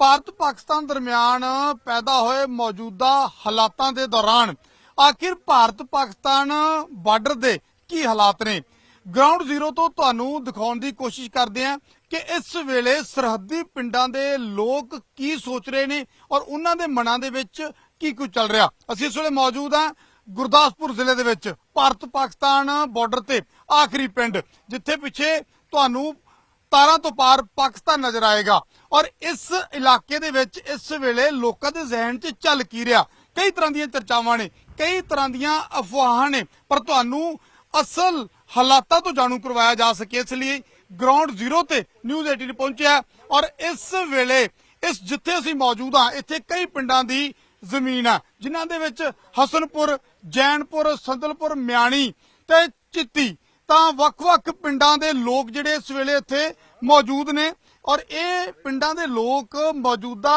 ਭਾਰਤ ਪਾਕਿਸਤਾਨ ਦਰਮਿਆਨ ਪੈਦਾ ਹੋਏ ਮੌਜੂਦਾ ਹਾਲਾਤਾਂ ਦੇ ਦੌਰਾਨ ਆਖਿਰ ਭਾਰਤ ਪਾਕਿਸਤਾਨ ਬਾਰਡਰ ਦੇ ਕੀ ਹਾਲਾਤ ਨੇ? ਗਰਾਊਂਡ ਜ਼ੀਰੋ ਤੋਂ ਤੁਹਾਨੂੰ ਦਿਖਾਉਣ ਦੀ ਕੋਸ਼ਿਸ਼ ਕਰਦੇ ਹਾਂ ਕਿ ਇਸ ਵੇਲੇ ਸਰਹੱਦੀ ਪਿੰਡਾਂ ਦੇ ਲੋਕ ਕੀ ਸੋਚ ਰਹੇ ਨੇ ਔਰ ਉਹਨਾਂ ਦੇ ਮਨਾਂ ਦੇ ਵਿੱਚ ਕੀ ਕੁਝ ਚੱਲ ਰਿਹਾ। ਅਸੀਂ ਇਸ ਵੇਲੇ ਮੌਜੂਦ ਹਾਂ ਗੁਰਦਾਸਪੁਰ ਜ਼ਿਲ੍ਹੇ ਦੇ ਵਿੱਚ, ਭਾਰਤ ਪਾਕਿਸਤਾਨ ਬਾਰਡਰ ਤੇ ਆਖਰੀ ਪਿੰਡ, ਜਿੱਥੇ ਪਿੱਛੇ ਤੁਹਾਨੂੰ ਤਾਰਾਂ ਤੋਂ ਪਾਰ ਪਾਕਿਸਤਾਨ ਨਜ਼ਰ ਆਏਗਾ। ਔਰ ਇਸ ਇਲਾਕੇ ਦੇ ਵਿੱਚ ਇਸ ਵੇਲੇ ਲੋਕਾਂ ਦੇ ਜ਼ਿਹਨ 'ਚ ਚੱਲ ਕੀ ਰਿਹਾ? ਕਈ ਤਰ੍ਹਾਂ ਦੀਆਂ ਚਰਚਾਵਾਂ ਨੇ, ਕਈ ਤਰ੍ਹਾਂ ਦੀਆਂ ਅਫਵਾਹਾਂ ਨੇ, ਪਰ ਤੁਹਾਨੂੰ ਅਸਲ ਹਾਲਾਤਾਂ ਤੋਂ ਜਾਣੂ ਕਰਵਾਇਆ ਜਾ ਸਕੇ। ਇਸ ਲਈ ਗਰਾਊਂਡ ਜ਼ੀਰੋ ਤੇ ਨਿਊਜ਼ 18 ਪਹੁੰਚਿਆ ਔਰ ਇਸ ਵੇਲੇ ਇਸ ਜਿੱਥੇ ਅਸੀਂ ਮੌਜੂਦ ਹਾਂ, ਇੱਥੇ ਕਈ ਪਿੰਡਾਂ ਦੀ ਜ਼ਮੀਨ ਆ, ਜਿਨ੍ਹਾਂ ਦੇ ਵਿੱਚ ਹਸਨਪੁਰ, ਜੈਨਪੁਰ, ਸੰਦਲਪੁਰ, ਮਿਆਣੀ ਤੇ ਚਿੱਤੀ ਤਾਂ ਵੱਖ-ਵੱਖ ਪਿੰਡਾਂ ਦੇ ਲੋਕ ਜਿਹੜੇ ਇਸ ਵੇਲੇ ਇੱਥੇ ਮੌਜੂਦ ਨੇ ਔਰ ਇਹ ਪਿੰਡਾਂ ਦੇ ਲੋਕ ਮੌਜੂਦਾ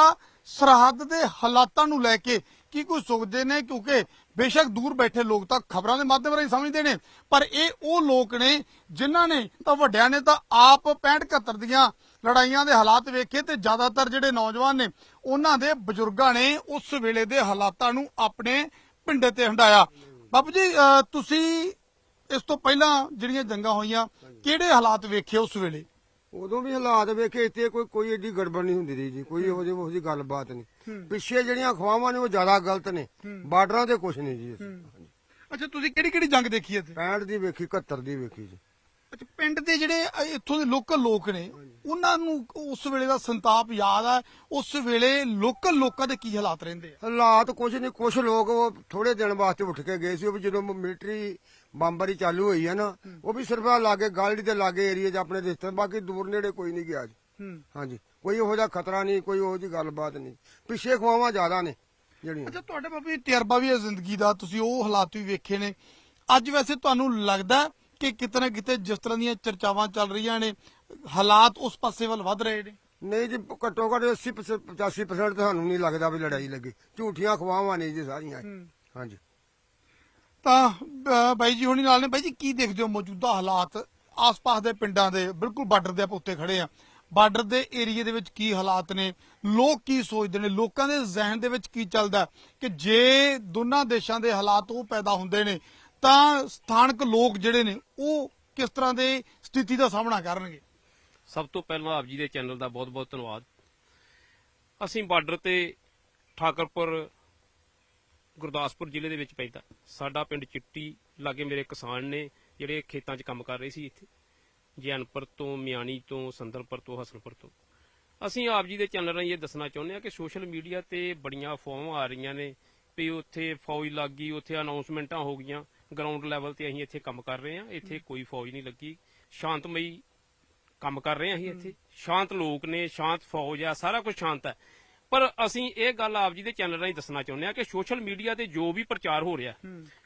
ਸਰਹੱਦ ਦੇ ਹਾਲਾਤਾਂ ਨੂੰ ਲੈ ਕੇ ਕੀ ਕੁਝ ਸੋਚਦੇ ਨੇ ਕਿਉਂਕਿ ਬੇਸ਼ੱਕ ਦੂਰ ਬੈਠੇ ਲੋਕ ਤਾਂ ਖਬਰਾਂ ਦੇ ਮਾਧਿਅਮ ਰਾਹੀਂ ਸਮਝਦੇ ਨੇ। ਪਰ ਇਹ ਉਹ ਲੋਕ ਨੇ ਜਿਨ੍ਹਾਂ ਨੇ ਤਾਂ ਵੱਡਿਆਂ ਨੇ ਤਾਂ ਆਪ 65 71 ਦੀਆਂ ਲੜਾਈਆਂ ਦੇ ਹਾਲਾਤ ਵੇਖੇ ਤੇ ਜ਼ਿਆਦਾਤਰ ਜਿਹੜੇ ਨੌਜਵਾਨ ਨੇ ਉਹਨਾਂ ਦੇ ਬਜ਼ੁਰਗਾਂ ਨੇ ਉਸ ਵੇਲੇ ਦੇ ਹਾਲਾਤਾਂ ਨੂੰ ਆਪਣੇ ਪਿੰਡੇ ਤੇ ਹੰਡਾਇਆ ਬਾਪੂ ਜੀ ਤੁਸੀਂ ਇਸ ਤੋਂ ਪਹਿਲਾਂ ਜਿਹੜੀਆਂ ਜੰਗਾਂ ਹੋਈਆਂ ਕਿਹੜੇ ਹਾਲਾਤ ਵੇਖੇ ਉਸ ਵੇਲੇ? ਉਦੋਂ ਵੀ ਹਾਲਾਤ ਵੇਖੇ ਇੱਥੇ ਕੋਈ ਕੋਈ ਏਡੀ ਗੜਬੜ ਨਹੀਂ ਹੁੰਦੀ ਰਹੀ ਜੀ ਕੋਈ ਇਹੋ ਜਿਹੀ ਉਹੋ ਜਿਹੀ ਗੱਲਬਾਤ ਨਹੀਂ। ਪਿੱਛੇ ਜਿਹੜੀਆਂ ਅਖਵਾਵਾਂ ਨੇ ਉਹ ਜ਼ਿਆਦਾ ਗਲਤ ਨੇ ਬਾਰਡਰਾਂ ਤੇ ਕੁਛ ਨਹੀਂ ਜੀ ਅੱਛਾ ਤੁਸੀਂ ਕਿਹੜੀ ਕਿਹੜੀ ਜੰਗ ਦੇਖੀ ਇੱਥੇ? 65 ਦੀ ਵੇਖੀ 71 ਦੀ ਵੇਖੀ ਜੀ। ਅੱਛਾ ਪਿੰਡ ਦੇ ਜਿਹੜੇ ਇੱਥੋਂ ਦੇ ਲੋਕਲ ਲੋਕ ਨੇ ਉਹਨਾਂ ਨੂੰ ਉਸ ਵੇਲੇ ਦਾ ਸੰਤਾਪ ਯਾਦ ਆ? ਉਸ ਵੇਲੇ ਲੋਕਲ ਲੋਕਾਂ ਦੇ ਕੀ ਹਾਲਾਤ ਰਹਿੰਦੇ ਆ? ਹਾਲਾਤ ਕੁਛ ਨਹੀਂ ਕੁਛ ਲੋਕ ਉਹ ਥੋੜੇ ਦਿਨ ਵਾਸਤੇ ਉੱਠ ਕੇ ਗਏ ਸੀ ਉਹ ਜਦੋਂ ਮਿਲਟਰੀ ਬੰਬਾਰੀ ਚਾਲੂ ਹੋਈ ਹੈ ਨਾ ਉਹ ਵੀ ਸਿਰਫ ਆ ਲਾਗੇ ਗਾਲੜੀ ਦੇ ਲਾਗੇ ਏਰੀਆ 'ਚ ਆਪਣੇ ਰਿਸ਼ਤੇ ਬਾਕੀ ਦੂਰ ਨੇੜੇ ਕੋਈ ਨਹੀਂ ਗਿਆ ਜੀ ਹੂੰ। ਹਾਂਜੀ। ਕੋਈ ਉਹੋ ਜਿਹਾ ਖਤਰਾ ਨਹੀਂ ਕੋਈ ਉਹੋ ਜਿਹੀ ਗੱਲਬਾਤ ਨਹੀਂ। ਪਿੱਛੇ ਖਵਾਵਾਂ ਜ਼ਿਆਦਾ ਨੇ ਜਿਹੜੀਆਂ। ਅੱਛਾ ਤੁਹਾਡੇ ਬਾਬੂ ਤਜਰਬਾ ਵੀ ਹੈ ਜ਼ਿੰਦਗੀ ਦਾ ਤੁਸੀਂ ਉਹ ਹਾਲਾਤ ਵੀ ਵੇਖੇ ਨੇ। ਅੱਜ ਵੈਸੇ ਤੁਹਾਨੂੰ ਲੱਗਦਾ ਕਿ ਕਿਤੇ ਨਾ ਕਿਤੇ ਜਿਸ ਤਰ੍ਹਾਂ ਦੀਆਂ ਚਰਚਾਵਾਂ ਚੱਲ ਰਹੀਆਂ ਨੇ ਹਾਲਾਤ ਉਸ ਪਾਸੇ ਵੱਲ ਵੱਧ ਰਹੇ ਨੇ? ਨਹੀਂ ਜੀ ਘੱਟੋ ਘੱਟ 80 85% ਤੁਹਾਨੂੰ ਨਹੀਂ ਲੱਗਦਾ ਵੀ ਲੜਾਈ ਲੱਗੀ। ਝੂਠੀਆਂ ਖਵਾਵਾਂ ਨੇ ਜੀ ਸਾਰੀਆਂ। ਹਾਂਜੀ। ਤਾਂ ਬਾਈ ਜੀ ਹੁਣੀ ਨਾਲ ਨੇ। ਬਾਈ ਜੀ, ਕੀ ਦੇਖਦੇ ਹੋ ਮੌਜੂਦਾ ਹਾਲਾਤ? ਆਸ-ਪਾਸ ਦੇ ਪਿੰਡਾਂ ਦੇ, ਬਿਲਕੁਲ ਬਾਰਡਰ ਦੇ ਉੱਤੇ ਖੜੇ ਆ ਬਾਰਡਰ ਦੇ ਏਰੀਏ ਦੇ ਵਿੱਚ ਕੀ ਹਾਲਾਤ ਨੇ? ਲੋਕ ਕੀ ਸੋਚਦੇ ਨੇ? ਲੋਕਾਂ ਦੇ ਜ਼ਿਹਨ ਦੇ ਵਿੱਚ ਕੀ ਚੱਲਦਾ ਕਿ ਜੇ ਦੋਨਾਂ ਦੇਸ਼ਾਂ ਦੇ ਹਾਲਾਤ ਉਹ ਪੈਦਾ ਹੁੰਦੇ ਨੇ, ਤਾਂ ਸਥਾਨਕ ਲੋਕ ਜਿਹੜੇ ਨੇ, ਉਹ ਕਿਸ ਤਰ੍ਹਾਂ ਦੇ ਸਥਿਤੀ ਦਾ ਸਾਹਮਣਾ ਕਰਨਗੇ? ਸਭ ਤੋਂ ਪਹਿਲਾਂ ਆਪ ਜੀ ਦੇ ਚੈਨਲ ਦਾ ਬਹੁਤ-ਬਹੁਤ ਧੰਨਵਾਦ। ਅਸੀਂ ਬਾਰਡਰ ਤੇ ਠਾਕਰਪੁਰ ਗੁਰਦਾਸਪੁਰ ਜ਼ਿਲ੍ਹੇ ਦੇ ਵਿੱਚ ਪੈਂਦਾ। ਸਾਡਾ ਪਿੰਡ ਚਿੱਟੀ ਲਾਗੇ ਮੇਰੇ ਕਿਸਾਨ ਨੇ ਜਿਹੜੇ ਖੇਤਾਂ 'ਚ ਕੰਮ ਕਰ ਰਹੇ ਸੀ ਇੱਥੇ। ਜੈਨਪੁਰ ਤੋਂ, ਮਿਆਣੀ ਤੋਂ ਸੰਦਲਪੁਰ ਤੋਂ, ਹਸਨਪੁਰ ਤੋਂ। ਅਸੀਂ ਆਪ ਜੀ ਦੇ ਚੈਨਲ ਰਾਹੀਂ ਇਹ ਦੱਸਣਾ ਚਾਹੁੰਦੇ ਹਾਂ ਕਿ ਸੋਸ਼ਲ ਮੀਡੀਆ ਤੇ ਬੜੀਆਂ ਅਫਵਾਹਾਂ ਆ ਰਹੀਆਂ ਨੇ ਵੀ ਉੱਥੇ ਫੌਜ ਲੱਗ ਗਈ, ਉੱਥੇ ਅਨਾਉਂਸਮੈਂਟਾਂ ਹੋ ਗਈਆਂ। ਗਰਾਊਂਡ ਲੈਵਲ ਤੇ ਅਸੀਂ ਇੱਥੇ ਕੰਮ ਕਰ ਰਹੇ ਹਾਂ। ਇੱਥੇ ਕੋਈ ਫੌਜ ਨਹੀਂ ਲੱਗੀ। ਸ਼ਾਂਤਮਈ ਕੰਮ ਕਰ ਰਹੇ ਹਾਂ ਅਸੀਂ ਇੱਥੇ। ਸ਼ਾਂਤ ਲੋਕ ਨੇ, ਸ਼ਾਂਤ ਫੌਜ ਆ, ਸਾਰਾ ਕੁਝ ਸ਼ਾਂਤ ਹੈ। ਪਰ ਅਸੀਂ ਇਹ ਗੱਲ ਆਪ ਜੀ ਦੇ ਚੈਨਲ ਰਾਹੀਂ ਦੱਸਣਾ ਚਾਹੁੰਦੇ ਹਾਂ ਕਿ ਸੋਸ਼ਲ ਮੀਡੀਆ ਤੇ ਜੋ ਵੀ ਪ੍ਰਚਾਰ ਹੋ ਰਿਹਾ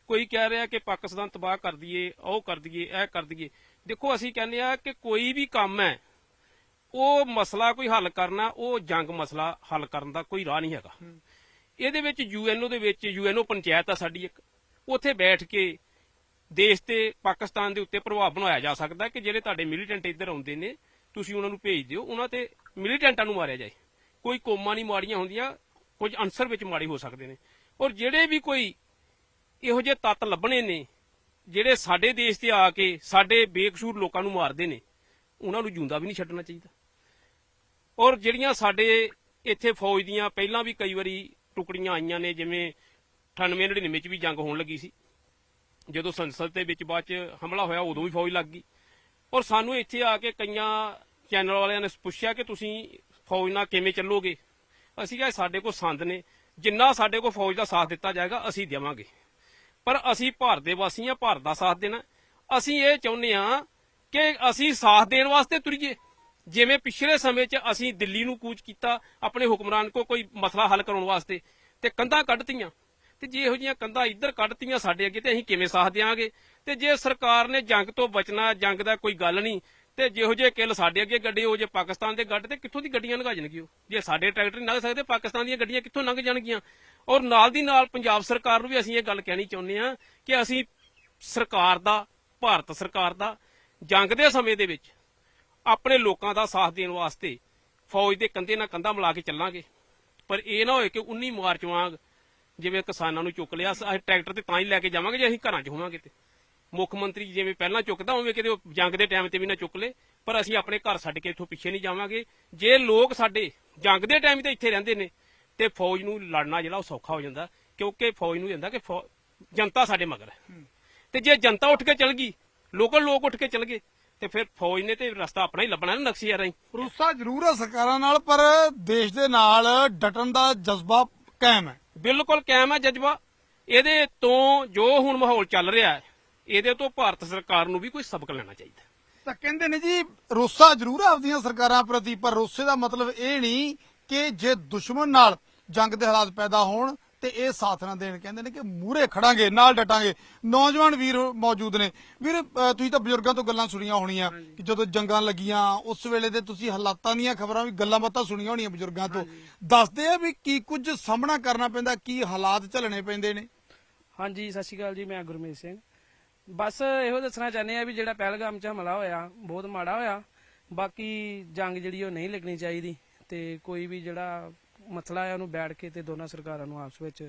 ਕੋਈ ਕਹਿ ਰਿਹਾ ਕਿ ਪਾਕਿਸਤਾਨ ਤਬਾਹ ਕਰ ਦਈਏ ਉਹ ਕਰ ਦਈਏ ਇਹ ਕਰ ਦਈਏ। ਦੇਖੋ ਅਸੀਂ ਕਹਿੰਦੇ ਆ ਕਿ ਕੋਈ ਵੀ ਕੰਮ ਹੈ ਉਹ ਮਸਲਾ ਕੋਈ ਹੱਲ ਕਰਨਾ ਉਹ ਜੰਗ ਮਸਲਾ ਹੱਲ ਕਰਨ ਦਾ ਕੋਈ ਰਾਹ ਨਹੀਂ ਹੈਗਾ। ਇਹਦੇ ਵਿੱਚ ਯੂਐਨਓ ਦੇ ਵਿੱਚ ਯੂਐਨਓ ਪੰਚਾਇਤ ਆ ਸਾਡੀ ਇੱਕ ਉੱਥੇ ਬੈਠ ਕੇ ਦੇਸ਼ ਤੇ ਪਾਕਿਸਤਾਨ ਦੇ ਉੱਤੇ ਪ੍ਰਭਾਵ ਬਣਾਇਆ ਜਾ ਸਕਦਾ ਕਿ ਜਿਹੜੇ ਤੁਹਾਡੇ ਮਿਲੀਟੈਂਟ ਇੱਧਰ ਆਉਂਦੇ ਨੇ ਤੁਸੀਂ ਉਹਨਾਂ ਨੂੰ ਭੇਜ ਦਿਓ ਉਹਨਾਂ ਤੇ ਮਿਲੀਟੈਂਟਾਂ ਨੂੰ ਮਾਰਿਆ ਜਾਏ। ਕੋਈ ਕੋਮਾਂ ਨਹੀਂ ਮਾੜੀਆਂ ਹੁੰਦੀਆਂ, ਕੁਝ ਅਨਸਰ ਵਿੱਚ ਮਾੜੇ ਹੋ ਸਕਦੇ ਨੇ। ਔਰ ਜਿਹੜੇ ਵੀ ਕੋਈ ਇਹੋ ਜਿਹੇ ਤੱਤ ਲੱਭਣੇ ਨੇ, ਜਿਹੜੇ ਸਾਡੇ ਦੇਸ਼ ਤੇ ਆ ਕੇ ਸਾਡੇ ਬੇਕਸੂਰ ਲੋਕਾਂ ਨੂੰ ਮਾਰਦੇ ਨੇ, ਉਹਨਾਂ ਨੂੰ ਜਿਉਂਦਾ ਵੀ ਨਹੀਂ ਛੱਡਣਾ ਚਾਹੀਦਾ। ਔਰ ਜਿਹੜੀਆਂ ਸਾਡੇ ਇੱਥੇ ਫੌਜ ਦੀਆਂ ਪਹਿਲਾਂ ਵੀ ਕਈ ਵਾਰੀ ਟੁਕੜੀਆਂ ਆਈਆਂ ਨੇ, ਜਿਵੇਂ 98 99 ਵਿੱਚ ਵੀ ਜੰਗ ਹੋਣ ਲੱਗੀ ਸੀ। ਜਦੋਂ ਸੰਸਦ ਦੇ ਵਿੱਚ ਬਾਅਦ ਚ ਹਮਲਾ ਹੋਇਆ, ਉਦੋਂ ਵੀ ਫੌਜ ਲੱਗ ਗਈ। ਔਰ ਸਾਨੂੰ ਇੱਥੇ ਆ ਕੇ ਕਈਆਂ ਚੈਨਲ ਵਾਲਿਆਂ ਨੇ ਪੁੱਛਿਆ ਕਿ ਤੁਸੀਂ ਫੌਜ ਨਾਲ ਕਿਵੇਂ ਚੱਲੋਗੇ? ਅਸੀਂ ਕਿਹਾ ਸਾਡੇ ਕੋਲ ਸੰਦ ਨੇ। ਜਿੰਨਾ ਸਾਡੇ ਕੋਲ ਫੌਜ ਦਾ ਸਾਥ ਦਿੱਤਾ ਜਾਏਗਾ, ਅਸੀਂ ਦੇਵਾਂਗੇ। ਪਰ ਅਸੀਂ ਭਾਰਤ ਦੇ ਵਾਸੀ ਹਾਂ, ਭਾਰਤ ਦਾ ਸਾਥ ਦੇਣਾ। ਅਸੀਂ ਇਹ ਚਾਹੁੰਦੇ ਹਾਂ ਕਿ ਅਸੀਂ ਸਾਥ ਦੇਣ ਵਾਸਤੇ ਤੁਰੀਏ। ਜਿਵੇਂ ਪਿਛਲੇ ਸਮੇਂ 'ਚ ਅਸੀਂ ਦਿੱਲੀ ਨੂੰ ਕੂਚ ਕੀਤਾ, ਆਪਣੇ ਹੁਕਮਰਾਨ ਕੋ ਕੋਈ ਮਸਲਾ ਹੱਲ ਕਰਾਉਣ ਵਾਸਤੇ, ਤੇ ਕੰਧਾਂ ਕੱਢਤੀਆਂ ਤੇ ਜੇ ਇਹੋ ਜਿਹੀਆਂ ਕੰਧਾਂ ਇੱਧਰ ਕੱਢਤੀਆਂ ਸਾਡੇ ਅੱਗੇ, ਤੇ ਅਸੀਂ ਕਿਵੇਂ ਸਾਥ ਦੇਵਾਂਗੇ ਤੇ ਜੇ ਸਰਕਾਰ ਨੇ ਜੰਗ ਤੋਂ ਬਚਣਾ, ਜੰਗ ਦਾ ਕੋਈ ਗੱਲ ਨਹੀਂ ਤੇ ਜਿਹੋ ਜਿਹੇ ਕਿੱਲ ਸਾਡੇ ਅੱਗੇ ਗੱਡੇ ਹੋ ਜੇ ਪਾਕਿਸਤਾਨ ਦੇ ਗੱਡ ਤੇ ਕਿੱਥੋਂ ਦੀ ਗੱਡੀਆਂ ਲੰਘਾ ਜਾਣਗੀਆਂ ਉਹ? ਜੇ ਸਾਡੇ ਟਰੈਕਟਰ ਨਹੀਂ ਲੰਘ ਸਕਦੇ, ਪਾਕਿਸਤਾਨ ਦੀਆਂ ਗੱਡੀਆਂ ਕਿੱਥੋਂ ਲੰਘ ਜਾਣਗੀਆਂ? ਔਰ ਨਾਲ ਦੀ ਨਾਲ ਪੰਜਾਬ ਸਰਕਾਰ ਨੂੰ ਵੀ ਅਸੀਂ ਇਹ ਗੱਲ ਕਹਿਣੀ ਚਾਹੁੰਦੇ ਹਾਂ ਕਿ ਅਸੀਂ ਸਰਕਾਰ ਦਾ, ਭਾਰਤ ਸਰਕਾਰ ਦਾ, ਜੰਗ ਦੇ ਸਮੇਂ ਦੇ ਵਿੱਚ ਆਪਣੇ ਲੋਕਾਂ ਦਾ ਸਾਥ ਦੇਣ ਵਾਸਤੇ ਫੌਜ ਦੇ ਕੰਧੇ ਨਾਲ ਕੰਧਾ ਮਿਲਾ ਕੇ ਚੱਲਾਂਗੇ। ਪਰ ਇਹ ਨਾ ਹੋਏ ਕਿ 19 ਮਾਰਚ ਵਾਂਗ ਜਿਵੇਂ ਕਿਸਾਨਾਂ ਨੂੰ ਚੁੱਕ ਲਿਆ, ਅਸੀਂ ਟਰੈਕਟਰ ਤੇ ਤਾਂ ਹੀ ਲੈ ਕੇ ਜਾਵਾਂਗੇ ਜੇ ਅਸੀਂ ਘਰਾਂ 'ਚ ਹੋਵਾਂਗੇ ਤੇ। ਮੁੱਖ ਮੰਤਰੀ ਜਿਵੇਂ ਪਹਿਲਾਂ ਚੁੱਕਦਾ ਉਵੇਂ ਕਿਤੇ ਜੰਗ ਦੇ ਟਾਈਮ ਤੇ ਵੀ ਨਾ ਚੁੱਕ ਲੇ ਪਰ ਅਸੀਂ ਆਪਣੇ ਘਰ ਛੱਡ ਕੇ ਇੱਥੋਂ ਪਿੱਛੇ ਨਹੀਂ ਜਾਵਾਂਗੇ। ਜੇ ਲੋਕ ਸਾਡੇ ਜੰਗ ਦੇ ਟਾਈਮ ਤੇ ਇੱਥੇ ਰਹਿੰਦੇ ਨੇ ਤੇ ਫੌਜ ਨੂੰ ਲੜਨਾ ਜਿਹੜਾ ਉਹ ਸੌਖਾ ਹੋ ਜਾਂਦਾ ਕਿਉਂਕਿ ਫੌਜ ਨੂੰ ਹੁੰਦਾ ਕਿ ਜਨਤਾ ਸਾਡੇ ਮਗਰ ਹੈ। ਤੇ ਜੇ ਜਨਤਾ ਉੱਠ ਕੇ ਚਲ ਗਈ ਲੋਕਲ ਲੋਕ ਉੱਠ ਕੇ ਚਲ ਗਏ ਤੇ ਫਿਰ ਫੌਜ ਨੇ ਤੇ ਰਸਤਾ ਆਪਣਾ ਹੀ ਲੱਭਣਾ ਨਾ ਨਕਸ਼ੇ ਰਾਹੀਂ ਭਰੋਸਾ ਜ਼ਰੂਰ ਹੈ ਸਰਕਾਰਾਂ ਨਾਲ ਪਰ ਦੇਸ਼ ਦੇ ਨਾਲ ਡਟਣ ਦਾ ਜਜ਼ਬਾ ਕਾਇਮ ਹੈ। ਬਿਲਕੁਲ ਕਾਇਮ ਹੈ ਜਜ਼ਬਾ। ਇਹਦੇ ਤੋਂ ਜੋ ਹੁਣ ਮਾਹੌਲ ਚੱਲ ਰਿਹਾ ਹੈ ਇਹਦੇ ਤੋਂ ਭਾਰਤ ਸਰਕਾਰ ਨੂੰ ਵੀ ਕੋਈ ਸਬਕ ਲੈਣਾ ਚਾਹੀਦਾ ਤਾਂ ਕਹਿੰਦੇ ਨੇ ਜੀ ਰੋਸਾ ਜ਼ਰੂਰ ਆਪਦੀਆਂ ਸਰਕਾਰਾਂ ਪ੍ਰਤੀ ਪਰ ਰੋਸੇ ਦਾ ਮਤਲਬ ਇਹ ਨਹੀਂ ਕਿ ਜੇ ਦੁਸ਼ਮਣ ਨਾਲ ਜੰਗ ਦੇ ਹਾਲਾਤ ਪੈਦਾ ਹੋਣ ਤੇ ਇਹ ਸਾਥ ਨਾ ਦੇਣ। ਕਹਿੰਦੇ ਨੇ ਕਿ ਮੂਹਰੇ ਖੜਾਂਗੇ ਨਾਲ ਡਟਾਂਗੇ। ਨੌਜਵਾਨ ਵੀਰ ਮੌਜੂਦ ਨੇ। ਵੀਰ ਤੁਸੀਂ ਤਾਂ ਬਜ਼ੁਰਗਾਂ ਤੋਂ ਗੱਲਾਂ ਸੁਣੀਆਂ ਹੋਣੀਆਂ ਕਿ ਜਦੋਂ ਜੰਗਾਂ ਲੱਗੀਆਂ ਉਸ ਵੇਲੇ ਦੇ ਤੁਸੀਂ ਹਾਲਾਤਾਂ ਦੀਆਂ ਖਬਰਾਂ ਵੀ ਗੱਲਾਂ ਬਾਤਾਂ ਸੁਣੀਆਂ ਹੋਣੀਆਂ ਬਜ਼ੁਰਗਾਂ ਤੋਂ। ਦੱਸਦੇ ਆ ਵੀ ਕੀ ਕੁਝ ਸਾਹਮਣਾ ਕਰਨਾ ਪੈਂਦਾ ਕੀ ਹਾਲਾਤ ਝੱਲਣੇ ਪੈਂਦੇ ਨੇ? ਹਾਂਜੀ ਸਤਿ ਸ਼੍ਰੀ ਅਕਾਲ ਜੀ ਮੈਂ ਗੁਰਮੀਤ ਸਿੰਘ। ਬਸ ਇਹੋ ਦੱਸਣਾ ਚਾਹੁੰਦੇ ਆ ਵੀ ਜਿਹੜਾ ਪਹਿਲਗਾਮ 'ਚ ਹਮਲਾ ਹੋਇਆ, ਬਹੁਤ ਮਾੜਾ ਹੋਇਆ। ਬਾਕੀ ਜੰਗ ਜਿਹੜੀ ਉਹ ਨਹੀਂ ਲੱਗਣੀ ਚਾਹੀਦੀ ਤੇ ਕੋਈ ਵੀ ਜਿਹੜਾ ਮਸਲਾ ਹੈ ਉਹਨੂੰ ਬੈਠ ਕੇ ਤੇ ਦੋਨਾਂ ਸਰਕਾਰਾਂ ਨੂੰ ਆਪਸ ਵਿੱਚ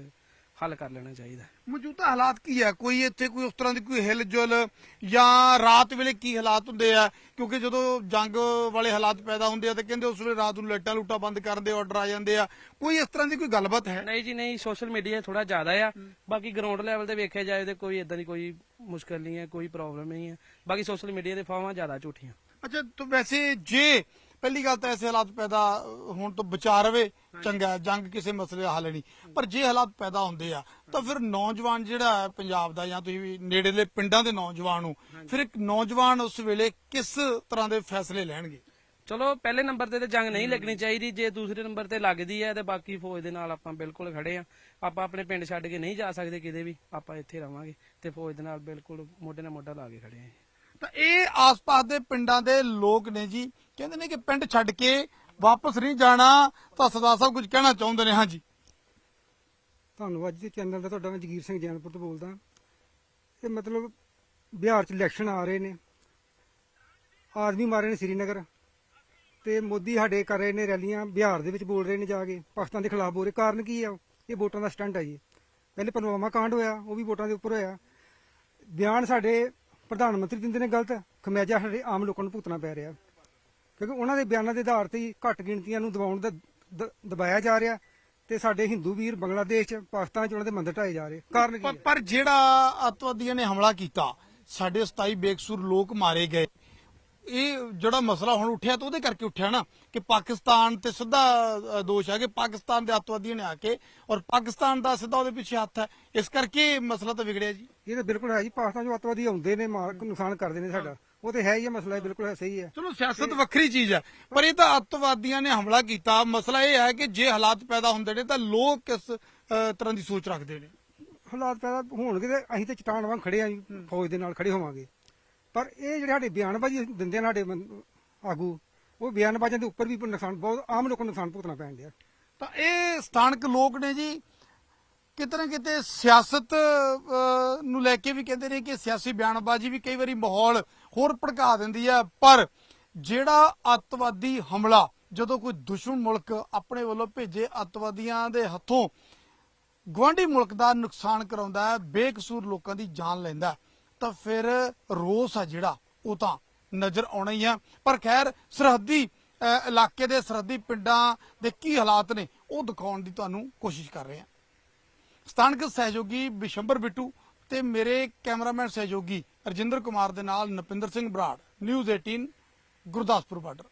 ਹੱਲ ਕਰ ਲੈਣਾ ਚਾਹੀਦਾ। ਮੌਜੂਦਾ ਹਾਲਾਤ ਕੀ ਹੈ? ਕੋਈ ਇੱਥੇ ਕੋਈ ਉਸ ਤਰ੍ਹਾਂ ਦੀ ਕੋਈ ਹਿਲਜੁਲ ਜਾਂ ਰਾਤ ਵੇਲੇ ਕੀ ਹਾਲਾਤ ਹੁੰਦੇ ਆ? ਕਿਉਂਕਿ ਜਦੋਂ ਜੰਗ ਵਾਲੇ ਹਾਲਾਤ ਪੈਦਾ ਹੁੰਦੇ ਆ ਤੇ ਕਹਿੰਦੇ ਉਸ ਵੇਲੇ ਰਾਤ ਨੂੰ ਲਾਈਟਾਂ ਲੂਟਾਂ ਬੰਦ ਕਰਨ ਦੇ ਆਰਡਰ ਆ ਜਾਂਦੇ ਆ। ਕੋਈ ਇਸ ਤਰ੍ਹਾਂ ਦੀ ਕੋਈ ਗੱਲਬਾਤ ਹੈ? ਨਹੀਂ ਜੀ ਨਹੀਂ ਸੋਸ਼ਲ ਮੀਡੀਆ ਥੋੜਾ ਜ਼ਿਆਦਾ ਆ। ਬਾਕੀ ਗਰਾਊਂਡ ਲੈਵਲ ਤੇ ਵੇਖਿਆ ਜਾਏ ਤੇ ਕੋਈ ਇਦਾਂ ਦੀ ਕੋਈ ਮੁਸ਼ਕਲ ਨਹੀਂ ਹੈ ਕੋਈ ਪ੍ਰੋਬਲਮ ਨਹੀਂ ਹੈ। ਬਾਕੀ ਸੋਸ਼ਲ ਮੀਡੀਆ ਦੇ ਫਾਵਾਂ ਜ਼ਿਆਦਾ ਝੂਠੀਆਂ। ਅੱਛਾ ਤਾਂ ਵੈਸੇ ਜੇ ਪਹਿਲੀ ਗੱਲ ਤਾਂ ਐਸੇ ਹਾਲਾਤ ਪੈਦਾ ਹੋਣ ਤੋਂ ਬਚਾ ਰਵੇ ਚੰਗਾ ਹੈ, ਜੰਗ ਕਿਸੇ ਮਸਲੇ ਦਾ ਹੱਲ ਨਹੀਂ। ਪਰ ਜੇ ਹਾਲਾਤ ਪੈਦਾ ਹੁੰਦੇ ਆ ਤਾਂ ਫਿਰ ਨੌਜਵਾਨ ਜਿਹੜਾ ਹੈ ਪੰਜਾਬ ਦਾ ਜਾਂ ਤੁਸੀਂ ਵੀ ਨੇੜੇਲੇ ਪਿੰਡਾਂ ਦੇ ਨੌਜਵਾਨ ਨੂੰ ਫਿਰ ਇੱਕ ਨੌਜਵਾਨ ਉਸ ਵੇਲੇ ਕਿਸ ਤਰ੍ਹਾਂ ਦੇ ਫੈਸਲੇ ਲੈਣਗੇ? ਚਲੋ ਪਹਿਲੇ ਨੰਬਰ ਤੇ ਤੇ ਜੰਗ ਨਹੀਂ ਲੱਗਣੀ ਚਾਹੀਦੀ। ਜੇ ਦੂਸਰੇ ਨੰਬਰ ਤੇ ਲੱਗਦੀ ਹੈ ਤੇ ਬਾਕੀ ਫੌਜ ਦੇ ਨਾਲ ਆਪਾਂ ਬਿਲਕੁਲ ਖੜੇ ਆ ਆਪਾਂ ਆਪਣੇ ਪਿੰਡ ਛੱਡ ਕੇ ਨਹੀਂ ਜਾ ਸਕਦੇ ਕਿਤੇ ਵੀ। ਆਪਾਂ ਇੱਥੇ ਰਵਾਂਗੇ ਤੇ ਫੌਜ ਦੇ ਨਾਲ ਬਿਲਕੁਲ ਮੋਢੇ ਨਾਲ ਮੋਢਾ ਲਾ ਕੇ ਖੜੇ ਆ ਤਾਂ ਇਹ ਆਸ-ਪਾਸ ਦੇ ਪਿੰਡਾਂ ਦੇ ਲੋਕ ਨੇ ਜੀ। ਕਹਿੰਦੇ ਨੇ ਕਿ ਪਿੰਡ ਛੱਡ ਕੇ ਵਾਪਸ ਨਹੀਂ ਜਾਣਾ, ਤਾਂ ਸਰਦਾਰ ਸਾਹਿਬ ਕੁਝ ਕਹਿਣਾ ਚਾਹੁੰਦੇ ਨੇ, ਹਾਂਜੀ। ਧੰਨਵਾਦ ਜੀ ਚੈਨਲ ਦਾ ਤੁਹਾਡਾ ਮੈਂ ਜਗੀਰ ਸਿੰਘ ਜੈਨਪੁਰ ਤੋਂ ਬੋਲਦਾ। ਇਹ ਮਤਲਬ ਬਿਹਾਰ ਚ ਇਲੈਕਸ਼ਨ ਆ ਰਹੇ ਨੇ। ਆਦਮੀ ਮਾਰੇ ਨੇ ਸ੍ਰੀਨਗਰ। ਤੇ ਮੋਦੀ ਸਾਡੇ ਕਰ ਰਹੇ ਨੇ ਰੈਲੀਆਂ, ਬਿਹਾਰ ਦੇ ਵਿੱਚ ਬੋਲ ਰਹੇ ਨੇ ਜਾ ਕੇ। ਪਾਕਿਸਤਾਨ ਦੇ ਖਿਲਾਫ ਬੋਲ ਰਹੇ। ਕਾਰਨ ਕੀ ਆ? ਇਹ ਵੋਟਾਂ ਦਾ ਸਟੰਟ ਹੈ ਜੀ। ਪਹਿਲੇ ਪਨਵਾਮਾ ਕਾਂਡ ਹੋਇਆ, ਉਹ ਵੀ ਵੋਟਾਂ ਦੇ ਉੱਪਰ ਹੋਇਆ। ਬਿਆਨ ਸਾਡੇ ਪ੍ਰਧਾਨ ਮੰਤਰੀ ਦਿੰਦੇ ਨੇ ਗਲਤ ਖਮਿਆਜਾ ਸਾਡੇ ਆਮ ਲੋਕਾਂ ਨੂੰ ਭੁਗਤਣਾ ਪੈ ਰਿਹਾ। ਕਿਉਂਕਿ ਉਹਨਾਂ ਦੇ ਬਿਆਨਾਂ ਦੇ ਆਧਾਰ ਤੇ ਹੀ ਘੱਟ ਗਿਣਤੀਆਂ ਨੂੰ ਦਬਾਉਣ ਦਾ ਦਬਾਇਆ ਜਾ ਰਿਹਾ ਤੇ ਸਾਡੇ ਹਿੰਦੂ ਵੀਰ ਬੰਗਲਾਦੇਸ਼ ਚ ਪਾਕਿਸਤਾਨ ਚ ਉਹਨਾਂ ਦੇ ਮੰਦਰ ਢਾਏ ਜਾ ਰਹੇ। ਕਾਰਨ ਕੀ ਪਰ ਹੈ? ਪਰ ਜਿਹੜਾ ਅੱਤਵਾਦੀਆਂ ਨੇ ਹਮਲਾ ਕੀਤਾ ਸਾਡੇ 27 ਬੇਕਸੂਰ ਲੋਕ ਮਾਰੇ ਗਏ। ਇਹ ਜਿਹੜਾ ਮਸਲਾ ਹੁਣ ਉੱਠਿਆ ਤਾਂ ਉਹਦੇ ਕਰਕੇ ਉੱਠਿਆ ਨਾ ਕਿ ਪਾਕਿਸਤਾਨ ਤੇ ਸਿੱਧਾ ਦੋਸ਼ ਹੈ ਕਿ ਪਾਕਿਸਤਾਨ ਦੇ ਅੱਤਵਾਦੀਆਂ ਨੇ ਆ ਕੇ ਔਰ ਪਾਕਿਸਤਾਨ ਦਾ ਸਿੱਧਾ ਉਹਦੇ ਪਿੱਛੇ ਹੱਥ ਹੈ। ਇਸ ਕਰਕੇ ਮਸਲਾ ਤਾਂ ਵਿਗੜਿਆ ਜੀ। ਇਹ ਤਾਂ ਬਿਲਕੁਲ ਹੈ ਜੀ ਪਾਕਿਸਤਾਨ ਜੋ ਅੱਤਵਾਦੀ ਆਉਂਦੇ ਨੇ ਮਾਰ ਨੁਕਸਾਨ ਕਰਦੇ ਨੇ ਸਾਡਾ। ਉਹ ਤੇ ਹੈ ਹੀ ਮਸਲਾ ਬਿਲਕੁਲ ਸਹੀ ਹੈ। ਚਲੋ ਸਿਆਸਤ ਵੱਖਰੀ ਚੀਜ਼ ਹੈ ਪਰ ਇਹ ਤਾਂ ਅੱਤਵਾਦੀਆਂ ਨੇ ਹਮਲਾ ਕੀਤਾ। ਮਸਲਾ ਇਹ ਹੈ ਕਿ ਜੇ ਹਾਲਾਤ ਪੈਦਾ ਹੁੰਦੇ ਨੇ ਤਾਂ ਲੋਕ ਕਿਸ ਤਰ੍ਹਾਂ ਦੀ ਸੋਚ ਰੱਖਦੇ ਨੇ। ਹਾਲਾਤ ਪੈਦਾ ਹੋਣਗੇ ਤੇ ਅਸੀਂ ਤੇ ਚਟਾਨ ਵਾਂਗ ਖੜੇ ਆ ਫੌਜ ਦੇ ਨਾਲ ਖੜੇ ਹੋਵਾਂਗੇ। ਪਰ ਇਹ ਜਿਹੜੇ ਸਾਡੇ ਬਿਆਨਬਾਜ਼ੀ ਦਿੰਦੇ ਨੇ ਸਾਡੇ ਆਗੂ, ਉਹ ਬਿਆਨਬਾਜ਼ੀਆਂ ਦੇ ਉੱਪਰ ਵੀ ਨੁਕਸਾਨ, ਬਹੁਤ ਆਮ ਲੋਕਾਂ ਨੂੰ ਨੁਕਸਾਨ ਭੁਗਤਣਾ ਪੈਣ ਡਿਆ। ਤਾਂ ਇਹ ਸਥਾਨਕ ਲੋਕ ਨੇ ਜੀ ਕਿਤੇ ਨਾ ਕਿਤੇ ਸਿਆਸਤ ਨੂੰ ਲੈ ਕੇ ਵੀ ਕਹਿੰਦੇ ਨੇ ਕਿ ਸਿਆਸੀ ਬਿਆਨਬਾਜ਼ੀ ਵੀ ਕਈ ਵਾਰੀ ਮਾਹੌਲ ਹੋਰ ਭੜਕਾ ਦਿੰਦੀ ਹੈ ਪਰ ਜਿਹੜਾ ਅੱਤਵਾਦੀ ਹਮਲਾ, ਜਦੋਂ ਕੋਈ ਦੁਸ਼ਮਣ ਮੁਲਕ ਆਪਣੇ ਵੱਲੋਂ ਭੇਜੇ ਅੱਤਵਾਦੀਆਂ ਦੇ ਹੱਥੋਂ ਗਵਾਂਢੀ ਮੁਲਕ ਦਾ ਨੁਕਸਾਨ ਕਰਾਉਂਦਾ ਹੈ, ਬੇਕਸੂਰ ਲੋਕਾਂ ਦੀ ਜਾਨ ਲੈਂਦਾ ਤਾਂ ਫਿਰ ਰੋਸ ਆ ਜਿਹੜਾ, ਉਹ ਤਾਂ ਨਜ਼ਰ ਆਉਣਾ ਹੀ ਆ। ਪਰ ਖੈਰ, ਸਰਹੱਦੀ ਇਲਾਕੇ ਦੇ ਸਰਹੱਦੀ ਪਿੰਡਾਂ ਦੇ ਕੀ ਹਾਲਾਤ ਨੇ, ਉਹ ਦਿਖਾਉਣ ਦੀ ਤੁਹਾਨੂੰ ਕੋਸ਼ਿਸ਼ ਕਰ ਰਹੇ ਹਾਂ ਸਥਾਨਕ ਸਹਿਯੋਗੀ ਬਿਸ਼ੰਬਰ ਬਿੱਟੂ ਤੇ ਮੇਰੇ ਕੈਮਰਾਮੈਨ ਸਹਿਯੋਗੀ ਰਜਿੰਦਰ ਕੁਮਾਰ ਦੇ ਨਾਲ ਨਪਿੰਦਰ ਸਿੰਘ ਬਰਾੜ, ਨਿਊਜ਼ 18 ਗੁਰਦਾਸਪੁਰ ਬਾਰਡਰ।